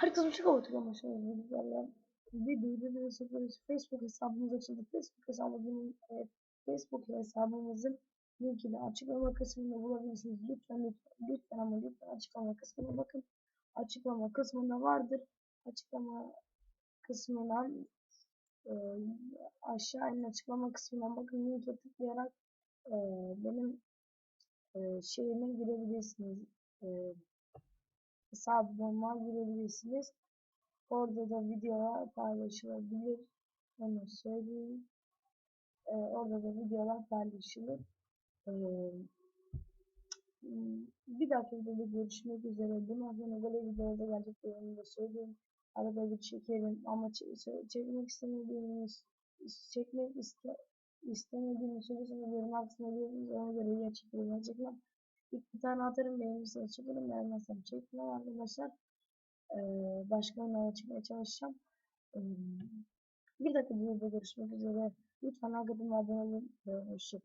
Herkese çok oturuyor başarılı Bir duyduğunuz yapıyoruz. Facebook hesabımız açıldı. Facebook hesabımızın e, Facebook hesabımızın linkini açıklama kısmında bulabilirsiniz. Lütfen lütfen lütfen ama lütfen açıklama kısmına bakın. Açıklama kısmında vardır. Açıklama kısmından e, aşağı inin açıklama kısmına bakın linke tıklayarak e, benim e, şeyime girebilirsiniz. E, hesabıma girebilirsiniz. Orada da videolar paylaşılabilir. Onu söyleyeyim. Ee, orada da videolar paylaşılır. Ee, bir dahaki videoda görüşmek üzere. Bundan sonra böyle videolarda geleceklerini de söyleyeyim. Arada bir çekerim ama çekmek istemediğiniz çekmek iste istemediğiniz söyleseniz yorum altına görürüz. Göre ya çekerim ya çekmem. Bir tane atarım beğenirseniz çekerim beğenmezsem çekmem arkadaşlar. Ee, başka oyunlara çıkmaya çalışacağım. Bir dakika videoda görüşmek üzere. Lütfen abone olun. Hoşçakalın.